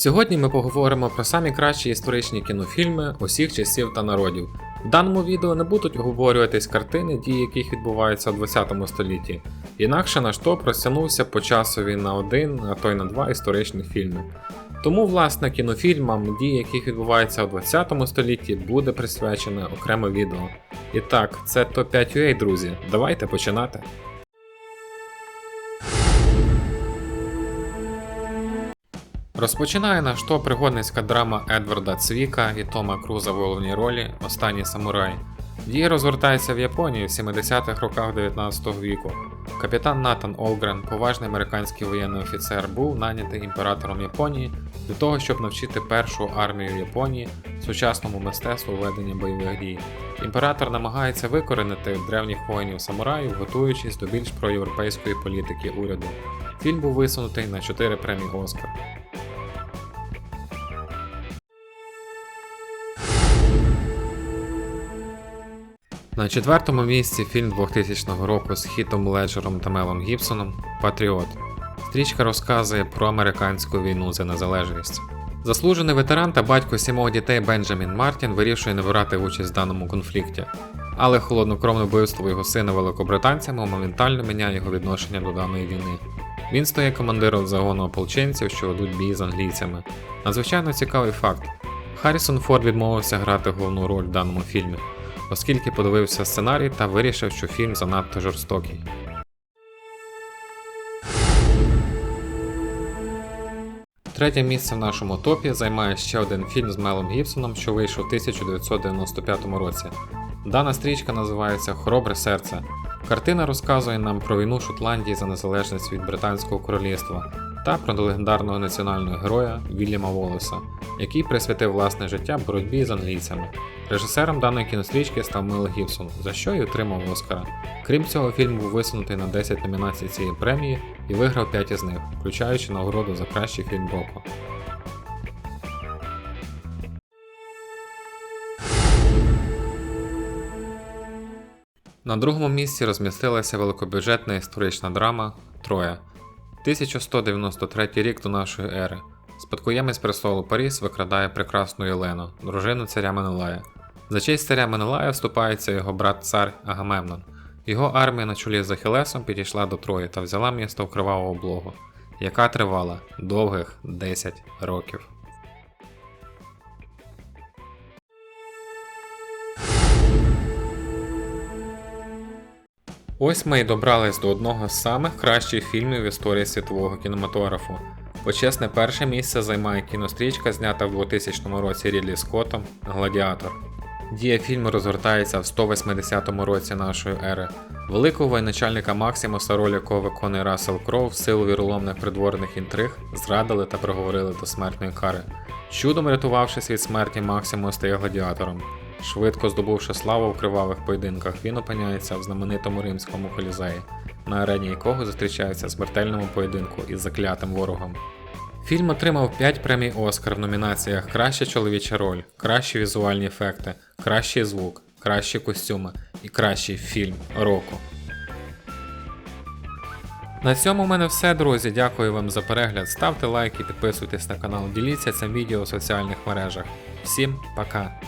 Сьогодні ми поговоримо про самі кращі історичні кінофільми усіх часів та народів. В даному відео не будуть обговорюватись картини, дії яких відбуваються у 20 столітті. Інакше наш топ розтягнувся по часові на один, а то й на два історичних фільми. Тому, власне, кінофільмам, дії яких відбуваються у 20 столітті, буде присвячене окреме відео. І так, це топ 5 UA, друзі. Давайте починати. Розпочинає наш топ пригодницька драма Едварда Цвіка і Тома Круза в головній ролі Останній самурай. Дія розгортається в Японії в 70-х роках 19 віку. Капітан Натан Олгрен, поважний американський воєнний офіцер, був нанятий імператором Японії для того, щоб навчити першу армію Японії сучасному мистецтву ведення бойових дій. Імператор намагається викоренити древніх воїнів самураїв, готуючись до більш проєвропейської політики уряду. Фільм був висунутий на 4 премії Оскар. На четвертому місці фільм 2000 року з Хітом Леджером та Мелом Гібсоном Патріот. Стрічка розказує про американську війну за незалежність. Заслужений ветеран та батько сімох дітей Бенджамін Мартін вирішує не брати участь в даному конфлікті, але холоднокровне вбивство його сина великобританцями моментально міняє його відношення до даної війни. Він стає командиром загону ополченців, що ведуть бій з англійцями. Надзвичайно цікавий факт. Харрісон Форд відмовився грати головну роль в даному фільмі, оскільки подивився сценарій та вирішив, що фільм занадто жорстокий. Третє місце в нашому топі займає ще один фільм з Мелом Гібсоном, що вийшов у 1995 році. Дана стрічка називається Хоробре серце. Картина розказує нам про війну Шотландії за незалежність від Британського королівства та про легендарного національного героя Вільяма Волоса, який присвятив власне життя боротьбі з англійцями. Режисером даної кінострічки став Мел Гібсон, за що й отримав Оскара. Крім цього, фільм був висунутий на 10 номінацій цієї премії і виграв 5 із них, включаючи нагороду за кращий фільм року. На другому місці розмістилася великобюджетна історична драма Троя. 1193 рік до нашої ери. Спадкоємець престолу Паріс викрадає прекрасну Єлену, дружину царя Менелая. За честь царя Менелая вступається його брат цар Агамемнон. Його армія на чолі з Ахілесом підійшла до Трої та взяла місто в криваву облогу, яка тривала довгих 10 років. Ось ми й добрались до одного з самих кращих фільмів в історії світового кінематографу. Почесне перше місце займає кінострічка, знята в 2000 році Рідлі Скоттом Гладіатор. Дія фільму розгортається в 180 році нашої ери. Великого воєначальника Максимуса, роль якого виконує Рассел Кроу, в силу віроломних придворних інтриг, зрадили та приговорили до смертної кари. Чудом рятувавшись від смерті, Максимус стає гладіатором. Швидко здобувши славу в кривавих поєдинках, він опиняється в знаменитому римському колізеї, на арені якого зустрічається в смертельному поєдинку із заклятим ворогом. Фільм отримав 5 премій Оскар в номінаціях Краща чоловіча роль, кращі візуальні ефекти, кращий звук, кращі костюми і кращий фільм року. На цьому в мене все, друзі. Дякую вам за перегляд. Ставте лайки, підписуйтесь на канал, діліться цим відео у соціальних мережах. Всім пока!